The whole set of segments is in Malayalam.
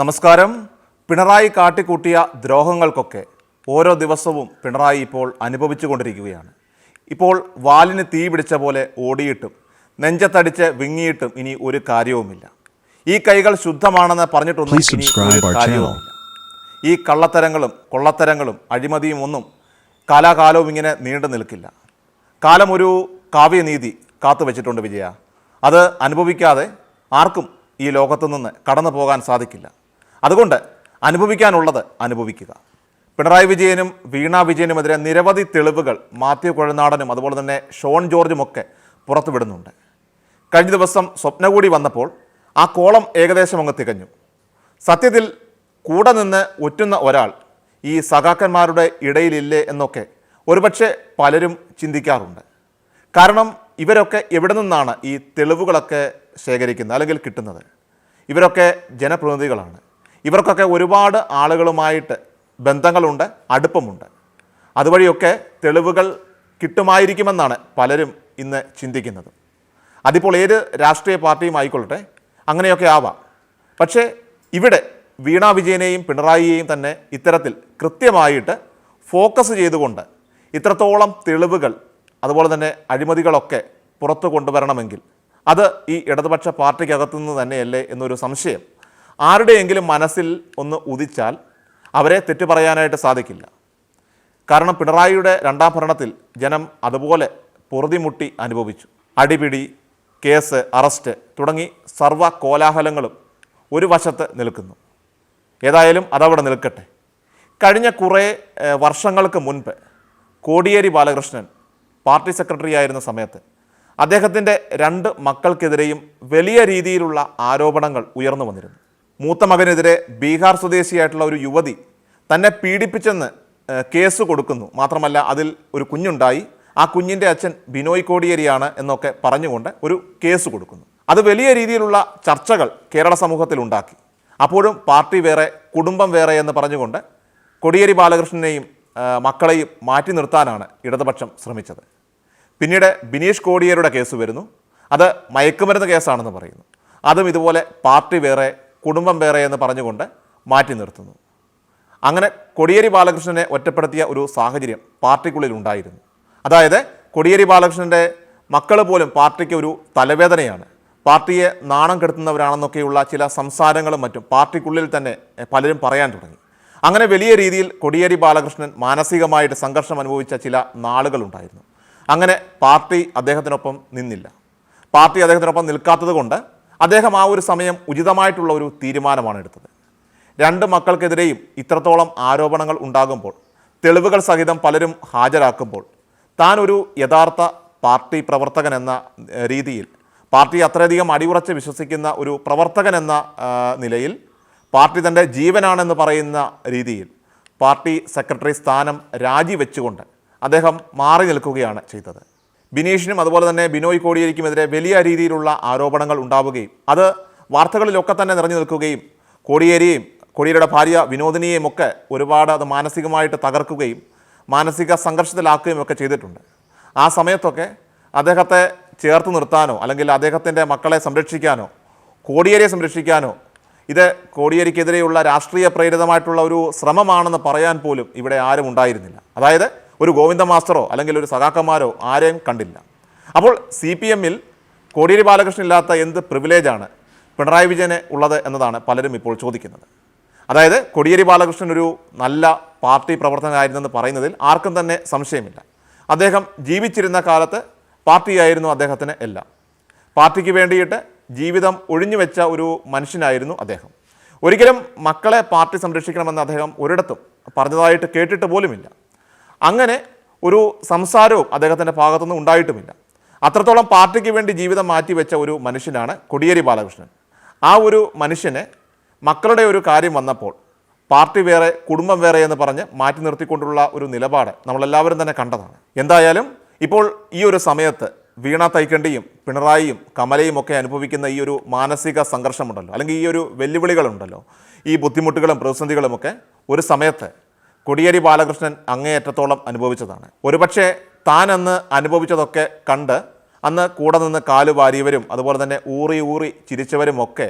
നമസ്കാരം. പിണറായി കാട്ടിക്കൂട്ടിയ ദ്രോഹങ്ങൾക്കൊക്കെ ഓരോ ദിവസവും പിണറായി ഇപ്പോൾ അനുഭവിച്ചു കൊണ്ടിരിക്കുകയാണ് ഇപ്പോൾ വാലിന് തീ പിടിച്ച പോലെ ഓടിയിട്ടും നെഞ്ചത്തടിച്ച് വിങ്ങിയിട്ടും ഇനി ഒരു കാര്യവുമില്ല. ഈ കൈകൾ ശുദ്ധമാണെന്ന് പറഞ്ഞിട്ടൊന്നും ഇനി ഒരു കാര്യവുമില്ല. ഈ കള്ളത്തരങ്ങളും കൊള്ളത്തരങ്ങളും അഴിമതിയും ഒന്നും കാലാകാലവും ഇങ്ങനെ നീണ്ടു നിൽക്കില്ല. കാലം ഒരു കാവ്യനീതി കാത്തു വെച്ചിട്ടുണ്ട് വിജയ. അത് അനുഭവിക്കാതെ ആർക്കും ഈ ലോകത്തു നിന്ന് കടന്നു പോകാൻ സാധിക്കില്ല. അതുകൊണ്ട് അനുഭവിക്കാനുള്ളത് അനുഭവിക്കുക. പിണറായി വിജയനും വീണ വിജയനുമെതിരെ നിരവധി തെളിവുകൾ മാത്യു കുഴനാടനും അതുപോലെ തന്നെ ഷോൺ ജോർജും ഒക്കെ പുറത്തുവിടുന്നുണ്ട്. കഴിഞ്ഞ ദിവസം സ്വപ്ന കൂടി വന്നപ്പോൾ ആ കോളം ഏകദേശം അങ്ങ് തികഞ്ഞു. സത്യത്തിൽ കൂടെ നിന്ന് ഒറ്റുന്ന ഒരാൾ ഈ സഖാക്കന്മാരുടെ ഇടയിലില്ലേ എന്നൊക്കെ ഒരുപക്ഷെ പലരും ചിന്തിക്കാറുണ്ട്. കാരണം ഇവരൊക്കെ എവിടെ നിന്നാണ് ഈ തെളിവുകളൊക്കെ ശേഖരിക്കുന്നത് അല്ലെങ്കിൽ കിട്ടുന്നത്? ഇവരൊക്കെ ജനപ്രതിനിധികളാണ്. ഇവർക്കൊക്കെ ഒരുപാട് ആളുകളുമായിട്ട് ബന്ധങ്ങളുണ്ട് അടുപ്പമുണ്ട്. അതുവഴിയൊക്കെ തെളിവുകൾ കിട്ടുമായിരിക്കുമെന്നാണ് പലരും ഇന്ന് ചിന്തിക്കുന്നത്. അതിപ്പോൾ ഏത് രാഷ്ട്രീയ പാർട്ടിയും ആയിക്കൊള്ളട്ടെ അങ്ങനെയൊക്കെ ആവാം. പക്ഷേ ഇവിടെ വീണ വിജയനെയും പിണറായിയെയും തന്നെ ഇത്തരത്തിൽ കൃത്യമായിട്ട് ഫോക്കസ് ചെയ്തുകൊണ്ട് ഇത്രത്തോളം തെളിവുകൾ അതുപോലെ തന്നെ അഴിമതികളൊക്കെ പുറത്തു കൊണ്ടുവരണമെങ്കിൽ അത് ഈ ഇടതുപക്ഷ പാർട്ടിക്കകത്തുനിന്ന് തന്നെയല്ലേ എന്നൊരു സംശയം ആരുടെയെങ്കിലും മനസ്സിൽ ഒന്ന് ഉദിച്ചാൽ അവരെ തെറ്റു പറയാനായിട്ട് സാധിക്കില്ല. കാരണം പിണറായിയുടെ രണ്ടാം ഭരണത്തിൽ ജനം അതുപോലെ പൊറുതിമുട്ടി അനുഭവിച്ചു. അടിപിടി കേസ് അറസ്റ്റ് തുടങ്ങി സർവ കോലാഹലങ്ങളും ഒരു വശത്ത് നിൽക്കുന്നു. ഏതായാലും അതവിടെ നിൽക്കട്ടെ. കഴിഞ്ഞ കുറേ വർഷങ്ങൾക്ക് മുൻപ് കോടിയേരി ബാലകൃഷ്ണൻ പാർട്ടി സെക്രട്ടറി ആയിരുന്ന സമയത്ത് അദ്ദേഹത്തിന്റെ രണ്ട് മക്കൾക്കെതിരെയും വലിയ രീതിയിലുള്ള ആരോപണങ്ങൾ ഉയർന്നു വന്നിരുന്നു. മൂത്ത മകനെതിരെ ബീഹാർ സ്വദേശിയായിട്ടുള്ള ഒരു യുവതി തന്നെ പീഡിപ്പിച്ചെന്ന് കേസ് കൊടുക്കുന്നു. മാത്രമല്ല അതിൽ ഒരു കുഞ്ഞുണ്ടായി. ആ കുഞ്ഞിന്റെ അച്ഛൻ ബിനോയ് കോടിയേരിയാണ് എന്നൊക്കെ പറഞ്ഞുകൊണ്ട് ഒരു കേസ് കൊടുക്കുന്നു. അത് വലിയ രീതിയിലുള്ള ചർച്ചകൾ കേരള സമൂഹത്തിൽ ഉണ്ടാക്കി. അപ്പോഴും പാർട്ടി വേറെ കുടുംബം വേറെ എന്ന് പറഞ്ഞുകൊണ്ട് കോടിയേരി ബാലകൃഷ്ണനെയും മക്കളെയും മാറ്റി നിർത്താനാണ് ഇടതുപക്ഷം ശ്രമിച്ചത്. പിന്നീട് ബിനീഷ് കോടിയേരിയുടെ കേസ് വരുന്നു. അത് മയക്കുമരുന്ന് കേസാണെന്ന് പറയുന്നു. അതും ഇതുപോലെ പാർട്ടി വേറെ കുടുംബം വേറെ എന്ന് പറഞ്ഞുകൊണ്ട് മാറ്റി നിർത്തുന്നു. അങ്ങനെ കൊടിയേരി ബാലകൃഷ്ണനെ ഒറ്റപ്പെടുത്തിയ ഒരു സാഹചര്യം പാർട്ടിക്കുള്ളിൽ ഉണ്ടായിരുന്നു. അതായത് കൊടിയേരി ബാലകൃഷ്ണന്റെ മക്കൾ പോലും പാർട്ടിക്ക് ഒരു തലവേദനയാണ്. പാർട്ടിയെ നാണം കെടുത്തുന്നവരാണെന്നൊക്കെയുള്ള ചില സംസാരങ്ങളും മറ്റും പാർട്ടിക്കുള്ളിൽ തന്നെ പലരും പറയാൻ തുടങ്ങി. അങ്ങനെ വലിയ രീതിയിൽ കൊടിയേരി ബാലകൃഷ്ണൻ മാനസികമായിട്ട് സംഘർഷം അനുഭവിച്ച ചില നാളുകളുണ്ടായിരുന്നു അങ്ങനെ പാർട്ടി അദ്ദേഹത്തിനൊപ്പം നിന്നില്ല. പാർട്ടി അദ്ദേഹത്തിനൊപ്പം നിൽക്കാത്തത് കൊണ്ട് അദ്ദേഹം ആ ഒരു സമയം ഉചിതമായിട്ടുള്ള ഒരു തീരുമാനമാണ് എടുത്തത്. രണ്ട് മക്കൾക്കെതിരെയും ഇത്രത്തോളം ആരോപണങ്ങൾ ഉണ്ടാകുമ്പോൾ തെളിവുകൾ സഹിതം പലരും ഹാജരാക്കുമ്പോൾ താൻ ഒരു യഥാർത്ഥ പാർട്ടി പ്രവർത്തകൻ എന്ന രീതിയിൽ പാർട്ടി അത്രയധികം അടിയുറച്ച് വിശ്വസിക്കുന്ന ഒരു പ്രവർത്തകൻ എന്ന നിലയിൽ പാർട്ടി തന്റെ ജീവനാണെന്ന് പറയുന്ന രീതിയിൽ പാർട്ടി സെക്രട്ടറി സ്ഥാനം രാജിവെച്ചുകൊണ്ട് അദ്ദേഹം മാറി നിൽക്കുകയാണ് ചെയ്തത്. ബിനീഷിനും അതുപോലെ തന്നെ ബിനോയ് കോടിയേരിക്കുമെതിരെ വലിയ രീതിയിലുള്ള ആരോപണങ്ങൾ ഉണ്ടാവുകയും അത് വാർത്തകളിലൊക്കെ തന്നെ നിറഞ്ഞു നിൽക്കുകയും കോടിയേരിയും കോടിയേരിയുടെ ഭാര്യ വിനോദിനിയെയും ഒക്കെ ഒരുപാട് അത് മാനസികമായിട്ട് തകർക്കുകയും മാനസിക സംഘർഷത്തിലാക്കുകയും ഒക്കെ ചെയ്തിട്ടുണ്ട്. ആ സമയത്തൊക്കെ അദ്ദേഹത്തെ ചേർത്ത് നിർത്താനോ അല്ലെങ്കിൽ അദ്ദേഹത്തിന്റെ മക്കളെ സംരക്ഷിക്കാനോ കോടിയേരിയെ സംരക്ഷിക്കാനോ ഇത് കോടിയേരിക്കെതിരെയുള്ള രാഷ്ട്രീയ പ്രേരിതമായിട്ടുള്ള ഒരു ശ്രമമാണെന്ന് പറയാൻ പോലും ഇവിടെ ആരും ഉണ്ടായിരുന്നില്ല. അതായത് ഒരു ഗോവിന്ദ മാസ്റ്ററോ അല്ലെങ്കിൽ ഒരു സഖാക്കന്മാരോ ആരെയും കണ്ടില്ല. അപ്പോൾ സി പി എമ്മിൽ കോടിയേരി ബാലകൃഷ്ണൻ ഇല്ലാത്ത എന്ത് പ്രിവിലേജാണ് പിണറായി വിജയന് ഉള്ളത് എന്നതാണ് പലരും ഇപ്പോൾ ചോദിക്കുന്നത്. അതായത് കോടിയേരി ബാലകൃഷ്ണൻ ഒരു നല്ല പാർട്ടി പ്രവർത്തകനായിരുന്നെന്ന് പറയുന്നതിൽ ആർക്കും തന്നെ സംശയമില്ല. അദ്ദേഹം ജീവിച്ചിരുന്ന കാലത്ത് പാർട്ടിയായിരുന്നു അദ്ദേഹത്തിന് എല്ലാം. പാർട്ടിക്ക് വേണ്ടിയിട്ട് ജീവിതം ഒഴിഞ്ഞു വെച്ച ഒരു മനുഷ്യനായിരുന്നു അദ്ദേഹം. ഒരിക്കലും മക്കളെ പാർട്ടി സംരക്ഷിക്കണമെന്ന് അദ്ദേഹം ഒരിടത്തും പറഞ്ഞതായിട്ട് കേട്ടിട്ട് പോലുമില്ല. അങ്ങനെ ഒരു സംസാരവും അദ്ദേഹത്തിന്റെ ഭാഗത്തുനിന്ന് ഉണ്ടായിട്ടുമില്ല. അത്രത്തോളം പാർട്ടിക്ക് വേണ്ടി ജീവിതം മാറ്റിവെച്ച ഒരു മനുഷ്യനാണ് കൊടിയേരി ബാലകൃഷ്ണൻ. ആ ഒരു മനുഷ്യനെ മക്കളുടെ ഒരു കാര്യം വന്നപ്പോൾ പാർട്ടി വേറെ കുടുംബം വേറെ എന്ന് പറഞ്ഞ് മാറ്റി നിർത്തിക്കൊണ്ടുള്ള ഒരു നിലപാട് നമ്മളെല്ലാവരും തന്നെ കണ്ടതാണ്. എന്തായാലും ഇപ്പോൾ ഈ ഒരു സമയത്ത് വീണ തൈക്കണ്ടിയും പിണറായിയും കമലയും ഒക്കെ അനുഭവിക്കുന്ന ഈ ഒരു മാനസിക സംഘർഷമുണ്ടല്ലോ. അല്ലെങ്കിൽ ഈ ഒരു വെല്ലുവിളികളുണ്ടല്ലോ. ഈ ബുദ്ധിമുട്ടുകളും പ്രതിസന്ധികളുമൊക്കെ ഒരു സമയത്ത് കൊടിയേരി ബാലകൃഷ്ണൻ അങ്ങേയറ്റത്തോളം അനുഭവിച്ചതാണ്. ഒരുപക്ഷെ താൻ അന്ന് അനുഭവിച്ചതൊക്കെ കണ്ട് അന്ന് കൂടെ നിന്ന് കാലുവാരിയവരും അതുപോലെ തന്നെ ഊറി ഊറി ചിരിച്ചവരുമൊക്കെ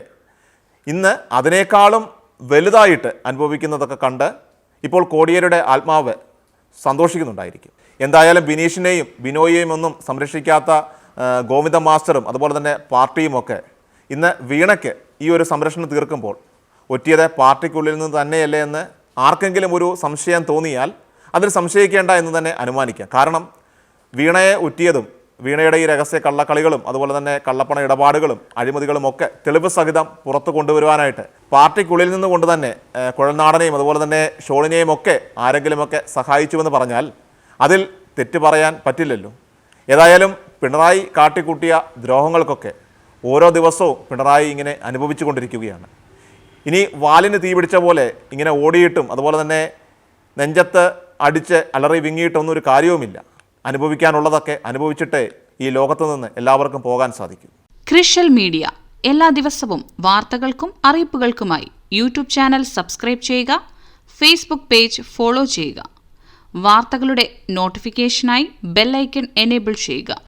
ഇന്ന് അതിനേക്കാളും വലുതായിട്ട് അനുഭവിക്കുന്നതൊക്കെ കണ്ട് ഇപ്പോൾ കോടിയേരിയുടെ ആത്മാവ് സന്തോഷിക്കുന്നുണ്ടായിരിക്കും. എന്തായാലും ബിനീഷിനെയും ബിനോയെയും ഒന്നും സംരക്ഷിക്കാത്ത ഗോവിന്ദ മാസ്റ്ററും അതുപോലെ തന്നെ പാർട്ടിയുമൊക്കെ ഇന്ന് വീണയ്ക്ക് ഈ ഒരു സംരക്ഷണം തീർക്കുമ്പോൾ ഒറ്റിയത് പാർട്ടിക്കുള്ളിൽ നിന്ന് തന്നെയല്ലേ എന്ന് ആർക്കെങ്കിലും ഒരു സംശയം തോന്നിയാൽ അതിൽ സംശയിക്കേണ്ട എന്ന് തന്നെ അനുമാനിക്കാം. കാരണം വീണയെ ഉറ്റിയതും വീണയുടെ ഈ രഹസ്യ കള്ളക്കളികളും അതുപോലെ തന്നെ കള്ളപ്പണ ഇടപാടുകളും അഴിമതികളും ഒക്കെ തെളിവ് സഹിതം പുറത്തു കൊണ്ടുവരുവാനായിട്ട് പാർട്ടിക്കുള്ളിൽ നിന്നുകൊണ്ട് തന്നെ കുഴൽനാടനെയും അതുപോലെ തന്നെ ഷോളിനെയും ഒക്കെ ആരെങ്കിലുമൊക്കെ സഹായിച്ചുവെന്ന് പറഞ്ഞാൽ അതിൽ തെറ്റ് പറയാൻ പറ്റില്ലല്ലോ. ഏതായാലും പിണറായി കാട്ടിക്കൂട്ടിയ ദ്രോഹങ്ങൾക്കൊക്കെ ഓരോ ദിവസവും പിണറായി ഇങ്ങനെ അനുഭവിച്ചു കൊണ്ടിരിക്കുകയാണ് ഇനി വാലിന് തീ പിടിച്ച പോലെ ഇങ്ങനെ ഓടിയിട്ടും അതുപോലെ തന്നെ നെഞ്ചത്ത് അടിച്ച് അലറി വിങ്ങിയിട്ടൊന്നും ഒരു കാര്യവുമില്ല. അനുഭവിക്കാനുള്ളതൊക്കെ അനുഭവിച്ചിട്ടേ ഈ ലോകത്ത് നിന്ന് എല്ലാവർക്കും പോകാൻ സാധിക്കും. ക്രിഷ്യൽ മീഡിയ. എല്ലാ ദിവസവും വാർത്തകൾക്കും അറിയിപ്പുകൾക്കുമായി യൂട്യൂബ് ചാനൽ സബ്സ്ക്രൈബ് ചെയ്യുക ഫേസ്ബുക്ക് പേജ് ഫോളോ ചെയ്യുക. വാർത്തകളുടെ നോട്ടിഫിക്കേഷനായി ബെല്ലൈക്കൺ എനേബിൾ ചെയ്യുക.